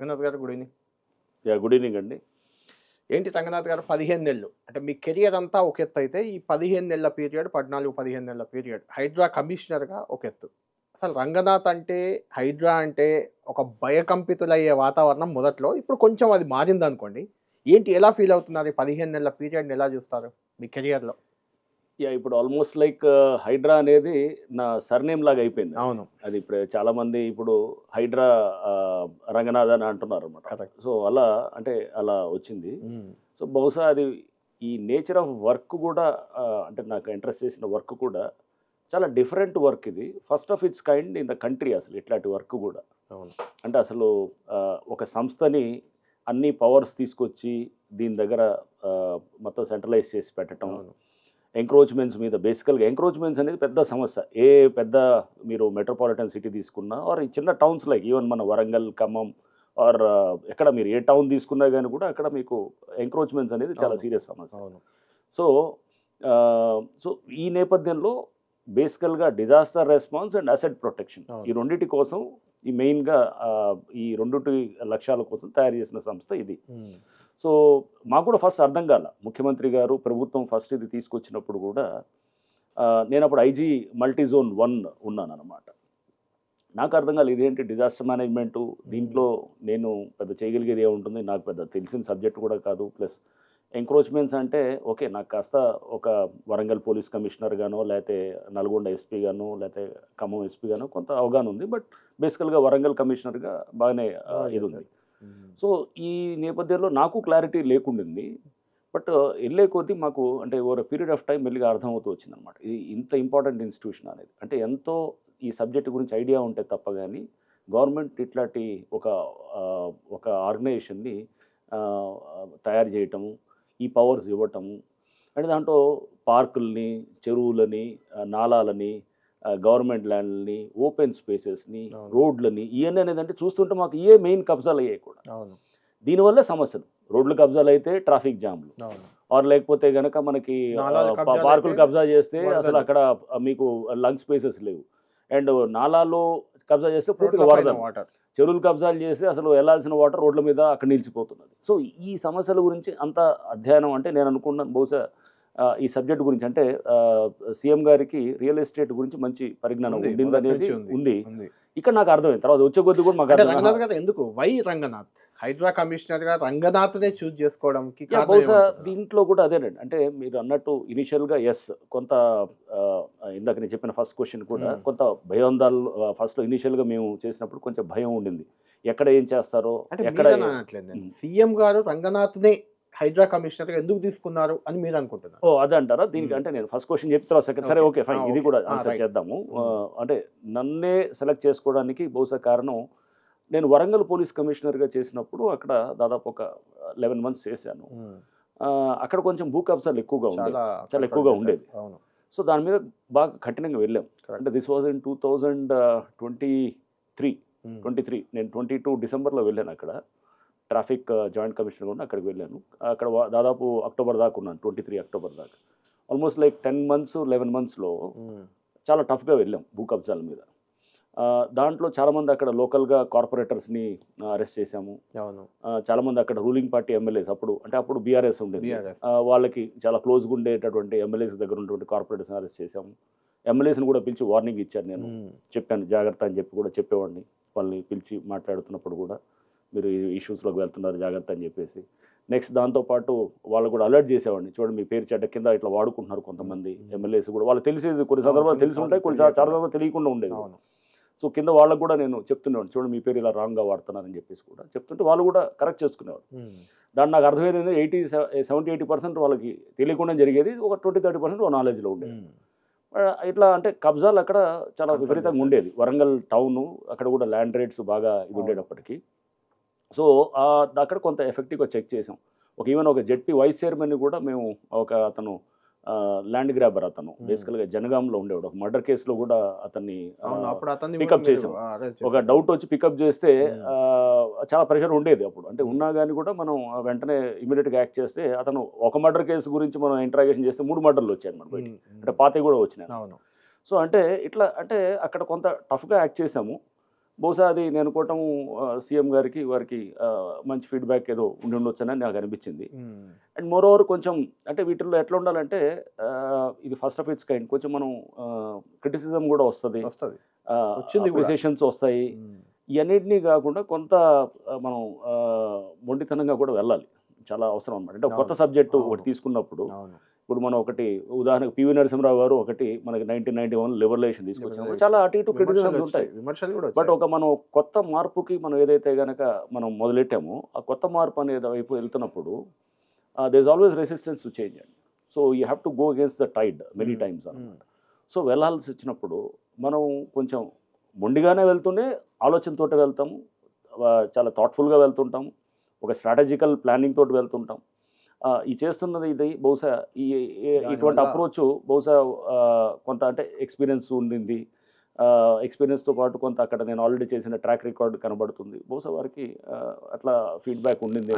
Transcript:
రంగనాథ్ గారు good evening. Yeah good evening అండి. ఏంటి రంగనాథ్ గారు పదిహేను నెలలు? అంటే మీ కెరియర్ అంతా ఒక ఎత్తు అయితే ఈ పదిహేను నెలల పీరియడ్ పద్నాలుగు పదిహేను నెలల పీరియడ్ హైడ్రా కమిషనర్గా ఒక ఎత్తు. అసలు రంగనాథ్ అంటే హైడ్రా అంటే ఒక భయకంపితులయ్యే వాతావరణం మొదట్లో ఇప్పుడు కొంచెం అది మారింది అనుకోండి ఏంటి ఎలా ఫీల్ అవుతున్నారు ఈ పదిహేను నెలల పీరియడ్ని ఎలా చూస్తారు మీ కెరియర్లో? యా ఇప్పుడు ఆల్మోస్ట్ లైక్ హైడ్రా అనేది నా సర్నేమ్ లాగా అయిపోయింది. అవును. అది ఇప్పుడు చాలా మంది ఇప్పుడు హైడ్రా రంగనాథ్ అని అంటున్నారు అనమాట సో అలా అంటే అలా వచ్చింది. సో బహుశా అది ఈ నేచర్ ఆఫ్ వర్క్ కూడా అంటే నాకు ఇంట్రెస్ట్ చేసిన వర్క్ కూడా చాలా డిఫరెంట్ వర్క్ ఇది. First of its kind in the country అసలు ఇట్లాంటి వర్క్ కూడా. అవును. అంటే అసలు ఒక సంస్థని అన్ని పవర్స్ తీసుకొచ్చి దీని దగ్గర మొత్తం సెంట్రలైజ్ చేసి పెట్టడం ఎంక్రోచ్మెంట్స్ మీద బేసికల్గా ఎంక్రోచ్మెంట్స్ అనేది పెద్ద సమస్య ఏ పెద్ద మీరు మెట్రోపాలిటన్ సిటీ తీసుకున్నా ఆర్ ఈ చిన్న టౌన్స్ లైక్ ఈవెన్ మన వరంగల్ ఖమ్మం ఆర్ ఎక్కడ మీరు ఏ టౌన్ తీసుకున్నా కానీ కూడా అక్కడ మీకు ఎంక్రోచ్మెంట్స్ అనేది చాలా. సీరియస్ సమస్య సో సో ఈ నేపథ్యంలో బేసికల్గా disaster response and asset protection. ఈ రెండింటి కోసం ఈ మెయిన్గా ఈ రెండింటి లక్ష్యాల కోసం తయారు చేసిన సంస్థ ఇది. సో మాకు కూడా ఫస్ట్ అర్థం కాల. ముఖ్యమంత్రి గారు ప్రభుత్వం ఫస్ట్ ఇది తీసుకొచ్చినప్పుడు కూడా నేను అప్పుడు ఐజీ మల్టీ జోన్ వన్ ఉన్నాను అనమాట నాకు అర్థం కాలేదు ఇదేంటి డిజాస్టర్ మేనేజ్మెంట్? దీంట్లో నేను పెద్ద చేయగలిగేది ఏముంటుంది? నాకు పెద్ద తెలిసిన సబ్జెక్ట్ కూడా కాదు. ప్లస్ ఎంక్రోచ్మెంట్స్ అంటే ఓకే నాకు కాస్త ఒక వరంగల్ పోలీస్ కమిషనర్ గానో లేకపోతే నల్గొండ ఎస్పీ గానో లేకపోతే ఖమ్మం ఎస్పీ గానో కొంత అవగాహన ఉంది. బట్ బేసికల్గా వరంగల్ కమిషనర్గా బాగానే ఇది ఉంది. సో ఈ నేపథ్యంలో నాకు క్లారిటీ లేకుండింది. బట్ వెళ్ళే కొద్దీ మాకు అంటే ఓవర్ పీరియడ్ ఆఫ్ టైం మెల్లిగా అర్థమవుతూ వచ్చింది అనమాట ఇది ఇంత ఇంపార్టెంట్ ఇన్స్టిట్యూషన్ అనేది. అంటే ఎంతో ఈ సబ్జెక్ట్ గురించి ఐడియా ఉంటే తప్ప కానీ గవర్నమెంట్ ఇట్లాంటి ఒక ఒక ఆర్గనైజేషన్ని తయారు చేయటము ఈ పవర్స్ ఇవ్వటము అంటే దాంట్లో పార్కుల్ని చెరువులని నాలాలని గవర్నమెంట్ ల్యాండ్లని ఓపెన్ స్పేసెస్ని. రోడ్లని ఇవన్నీ అనేది అంటే చూస్తుంటే మాకు ఇవే మెయిన్ కబ్జాలు అయ్యాయి కూడా. దీనివల్ల సమస్యలు. రోడ్లు కబ్జాలు అయితే ట్రాఫిక్ జామ్లు. ఆర్ లేకపోతే గనక మనకి నాలాలు పార్కులు కబ్జా చేస్తే. అసలు అక్కడ మీకు లంగ్ స్పేసెస్ లేవు. అండ్ నాలాల్లో కబ్జా చేస్తే పూర్తిగా వరదలు. వాటర్. చెరువులు కబ్జాలు చేసి అసలు వెళ్ళాల్సిన వాటర్ రోడ్ల మీద అక్కడ నిలిచిపోతున్నది. సో ఈ సమస్యల గురించి అంత అధ్యయనం అంటే నేను అనుకున్నాను బహుశా ఈ సబ్జెక్ట్ గురించి అంటే సీఎం గారికి రియల్ ఎస్టేట్ గురించి మంచి పరిజ్ఞానం ఉండింది అనేది ఉంది. ఇక్కడ నాకు అర్థమైంది. తర్వాత వచ్చే కొద్ది కూడా మాకు రంగనాథ్ గారు ఎందుకు? వై రంగనాథ్? హైడ్రా కమిషనర్గా రంగనాథ్ నే చూస్ చేసుకోవడానికి బహుశా? దీంట్లో కూడా అదేనండి అంటే మీరు అన్నట్టు ఇనిషియల్గా ఎస్ కొంత ఇందాక నేను చెప్పిన ఫస్ట్ క్వశ్చన్ కూడా. కొంత భయోందాలు ఫస్ట్లో ఇనిషియల్గా మేము చేసినప్పుడు కొంచెం భయం ఉండింది. ఎక్కడ ఏం చేస్తారో ఎక్కడ. సీఎం గారు రంగనాథ్ నే హైడ్రా కమిషనర్గా ఎందుకు తీసుకున్నారు అని మీరు అనుకుంటున్నారు ఓ అదే అంటారా దీనికి. అంటే నేను ఫస్ట్ క్వశ్చన్ చెప్తారా సెకండ్ సరే. ఓకే ఫైన్ ఇది. కూడా ఆన్సర్. చేద్దాము అంటే నన్నే సెలెక్ట్ చేసుకోవడానికి బహుశా కారణం నేను వరంగల్ పోలీస్ కమిషనర్గా చేసినప్పుడు అక్కడ దాదాపు ఒక లెవెన్ మంత్స్ చేశాను అక్కడ కొంచెం భూ కబ్జాలు ఎక్కువగా ఉండేవి చాలా ఎక్కువగా ఉండేది. సో దాని మీద బాగా కఠినంగా వెళ్ళాం. అంటే this was in two thousand twenty three. Twenty three నేను ట్వంటీ టూ డిసెంబర్లో వెళ్ళాను అక్కడ ట్రాఫిక్ జాయింట్ కమిషనర్ కూడా అక్కడికి వెళ్ళాను. అక్కడ దాదాపు అక్టోబర్ దాకా ఉన్నాను ట్వంటీ త్రీ అక్టోబర్ దాకా. Almost like ten months eleven మంత్స్లో. చాలా టఫ్గా వెళ్ళాం భూ కబ్జాల మీద. దాంట్లో చాలామంది అక్కడ లోకల్గా కార్పొరేటర్స్ని అరెస్ట్ చేశాము. చాలామంది అక్కడ రూలింగ్ పార్టీ ఎమ్మెల్యేస్ అప్పుడు అంటే అప్పుడు బీఆర్ఎస్ ఉండేది. వాళ్ళకి చాలా క్లోజ్గా ఉండేటటువంటి ఎమ్మెల్యేస్ దగ్గర ఉన్నటువంటి కార్పొరేటర్స్ని అరెస్ట్ చేశాము. ఎమ్మెల్యేస్ని కూడా పిలిచి వార్నింగ్ ఇచ్చాను నేను. చెప్పాను జాగ్రత్త అని చెప్పి కూడా చెప్పేవాడిని. వాళ్ళని పిలిచి మాట్లాడుతున్నప్పుడు కూడా. మీరు ఇష్యూస్లోకి వెళ్తున్నారు జాగ్రత్త అని చెప్పేసి. నెక్స్ట్ దాంతోపాటు వాళ్ళు కూడా అలర్ట్ చేసేవాడిని. చూడండి మీ పేరు చెడ్డ కింద ఇట్లా వాడుకుంటున్నారు కొంతమంది. ఎమ్మెల్యేస్ కూడా. వాళ్ళు తెలిసేది కొన్ని సందర్భాలు తెలిసి ఉంటాయి కొన్ని చాలా సందర్భాలు తెలియకుండా ఉండేది సో కింద వాళ్ళకు కూడా నేను చెప్తున్నాను చూడండి మీ పేరు ఇలా రాంగ్గా వాడుతున్నారని చెప్పేసి కూడా చెప్తుంటే వాళ్ళు కూడా కరెక్ట్ చేసుకునేవారు. దాన్ని నాకు అర్థమైంది ఎయిటీ సెవెంటీ ఎయిటీ పర్సెంట్ వాళ్ళకి తెలియకుండా జరిగేది ఒక ట్వంటీ థర్టీ పర్సెంట్ నాలెడ్జ్లో ఉండేది. ఇట్లా అంటే కబ్జాలు అక్కడ చాలా విపరీతంగా. ఉండేది. వరంగల్ టౌన్ అక్కడ కూడా ల్యాండ్ రేట్స్ బాగా ఇది. ఉండేటప్పటికి. సో అక్కడ కొంత ఎఫెక్టివ్గా చెక్ చేసాం ఒక ఈవెన్ ఒక జెడ్పీ వైస్ చైర్మన్ కూడా మేము ఒక అతను ల్యాండ్ గ్రాబర్ అతను. బేసికల్గా జనగాంలో ఉండేవాడు ఒక మర్డర్ కేసులో కూడా అతన్ని మీరు చేసాం. ఒక. డౌట్ వచ్చి పికప్ చేస్తే చాలా ప్రెషర్ ఉండేది అప్పుడు అంటే. ఉన్నా కానీ కూడా మనం వెంటనే ఇమీడియట్గా యాక్ట్ చేస్తే అతను ఒక మర్డర్ కేసు గురించి మనం ఇంట్రాగేషన్ చేస్తే మూడు మర్డర్లు వచ్చాయి అనమాట. అంటే పాతవి కూడా వచ్చినాయి అవును సో అంటే ఇట్లా అంటే అక్కడ కొంత టఫ్గా యాక్ట్ చేసాము బహుశా అది నేను అనుకోవటం సీఎం గారికి వారికి మంచి ఫీడ్బ్యాక్ ఏదో ఉండి ఉండొచ్చని నాకు అనిపించింది. అండ్ మోర్ ఓవర్ కొంచెం అంటే వీటిల్లో ఎట్లా ఉండాలంటే ఇది ఫస్ట్ ఆఫ్ ఇట్స్ కైండ్ కొంచెం మనం క్రిటిసిజం కూడా వస్తుంది వస్తది వచ్చింది. అప్రిసియేషన్స్ వస్తాయి. ఇవన్నిటినీ కాకుండా కొంత మనం మొండితనంగా కూడా వెళ్ళాలి చాలా అవసరం అనమాట అంటే కొత్త. సబ్జెక్టు. ఒకటి తీసుకున్నప్పుడు ఇప్పుడు మనం ఒకటి ఉదాహరణకు పివి నరసింహరావు గారు ఒకటి మనకి నైన్టీన్ నైన్టీ వన్ లిబరలేషన్ తీసుకొచ్చినప్పుడు. చాలా అటు ఇటు క్రిటిసిజమ్స్ ఉంటాయి. విమర్శలు కూడా బట్. ఒక మనం కొత్త మార్పుకి మనం ఏదైతే గనక మనం మొదలెట్టామో ఆ కొత్త మార్పు అనేది వైపు వెళ్తున్నప్పుడు there is always resistance to change అండి so you have to go against the tide many. Times um. So వెళ్ళాల్సి వచ్చినప్పుడు మనం కొంచెం మొండిగానే వెళ్తూనే ఆలోచనతోటి వెళ్తాము చాలా థాట్ఫుల్గా వెళ్తుంటాము ఒక స్ట్రాటజికల్ ప్లానింగ్ తోటి వెళ్తుంటాం ఈ చేస్తున్నది ఇది. బహుశా ఈ ఇటువంటి అప్రోచ్ బహుశా కొంత అంటే ఎక్స్పీరియన్స్ ఉండింది. ఎక్స్పీరియన్స్తో పాటు కొంత అక్కడ నేను ఆల్రెడీ చేసిన ట్రాక్ రికార్డ్ కనబడుతుంది. బహుశా వారికి అట్లా ఫీడ్బ్యాక్ ఉండింది